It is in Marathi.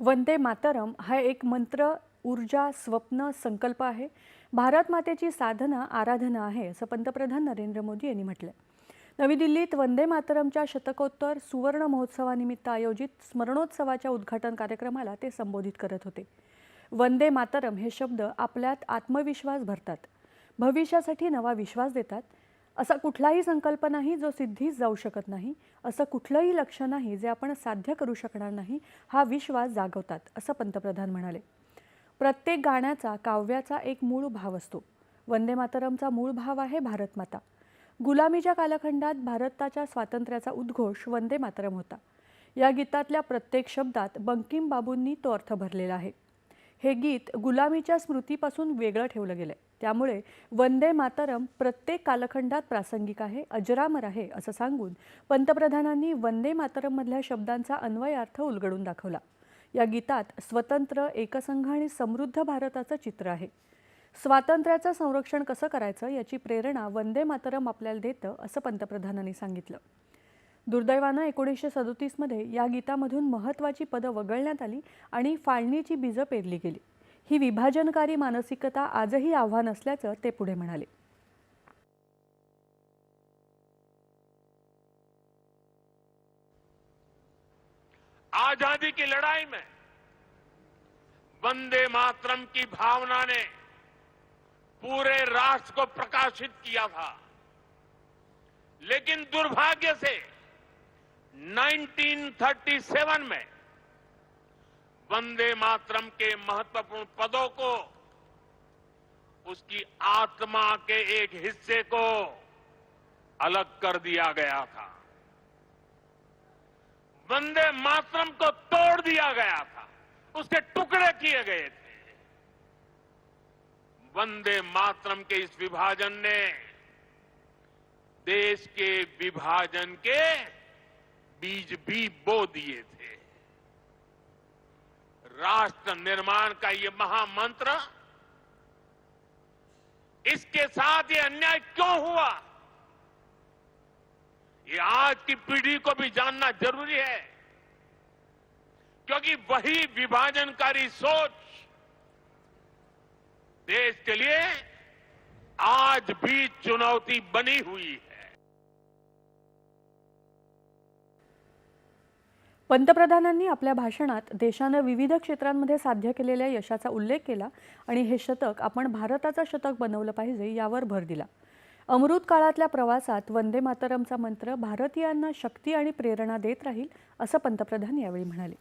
वंदे मातरम हा एक मंत्र ऊर्जा स्वप्न संकल्प आहे. भारत मातेची साधना आराधना आहे असं पंतप्रधान नरेंद्र मोदी यांनी म्हटलं नवी दिल्लीत वंदे मातरमच्या शतकोत्तर सुवर्ण महोत्सवानिमित्त आयोजित स्मरणोत्सवाच्या उद्घाटन कार्यक्रमाला ते संबोधित करत होते. वंदे मातरम हे शब्द आपल्यात आत्मविश्वास भरतात. भविष्यासाठी नवा विश्वास देतात. असा कुठलाही संकल्प नाही जो सिद्धीच जाऊ शकत नाही. असं कुठलंही लक्ष नाही जे आपण साध्य करू शकणार नाही हा विश्वास जागवतात असं पंतप्रधान म्हणाले. प्रत्येक गाण्याचा काव्याचा एक मूळ भाव असतो. वंदे मातरमचा मूळ भाव आहे भारत माता. गुलामीच्या कालखंडात भारताच्या स्वातंत्र्याचा उद्घोष वंदे मातरम होता. या गीतातल्या प्रत्येक शब्दात बंकिम बाबूंनी तो अर्थ भरलेला आहे. हे गीत गुलामीच्या स्मृतीपासून वेगळं ठेवलं गेलं आहे त्यामुळे वंदे मातरम प्रत्येक कालखंडात प्रासंगिक आहे अजरामर आहे असं सांगून पंतप्रधानांनी वंदे मातरममधल्या शब्दांचा अन्वयार्थ उलगडून दाखवला. या गीतात स्वतंत्र एकसंघ आणि समृद्ध भारताचं चित्र आहे. स्वातंत्र्याचं संरक्षण कसं करायचं याची प्रेरणा वंदे मातरम आपल्याला देतं असं पंतप्रधानांनी सांगितलं. दुर्दैवानं एकोणीसशे सदोतीसमध्ये या गीतामधून महत्त्वाची पदं वगळण्यात आली आणि फाळणीची बीजं पेरली गेली. ही विभाजनकारी मानसिकता आजही आव्हान असल्याचं ते पुढे म्हणाले. आजादी की लड़ाई में वंदे मातरम की भावना ने पूरे राष्ट्र को प्रकाशित किया था। लेकिन दुर्भाग्य से 1937 में वंदे मातरम के महत्वपूर्ण पदों को, उसकी आत्मा के एक हिस्से को अलग कर दिया गया था। वंदे मातरम को तोड़ दिया गया था। उसके टुकड़े किए गए थे। वंदे मातरम के इस विभाजन ने देश के विभाजन के बीज भी बो दिए थे। राष्ट्र निर्माण का ये महामंत्र, इसके साथ ये अन्याय क्यों हुआ? ये आज की पीढ़ी को भी जानना ज़रूरी है, क्योंकि वही विभाजनकारी सोच देश के लिए आज भी चुनौती बनी हुई है। पंतप्रधानांनी आपल्या भाषणात देशानं विविध क्षेत्रांमध्ये साध्य केलेल्या यशाचा उल्लेख केला आणि हे शतक आपण भारताचं शतक बनवलं पाहिजे यावर भर दिला. अमृत काळातल्या प्रवासात वंदे मातरमचा मंत्र भारतीयांना शक्ती आणि प्रेरणा देत राहील असं पंतप्रधान यावेळी म्हणाले.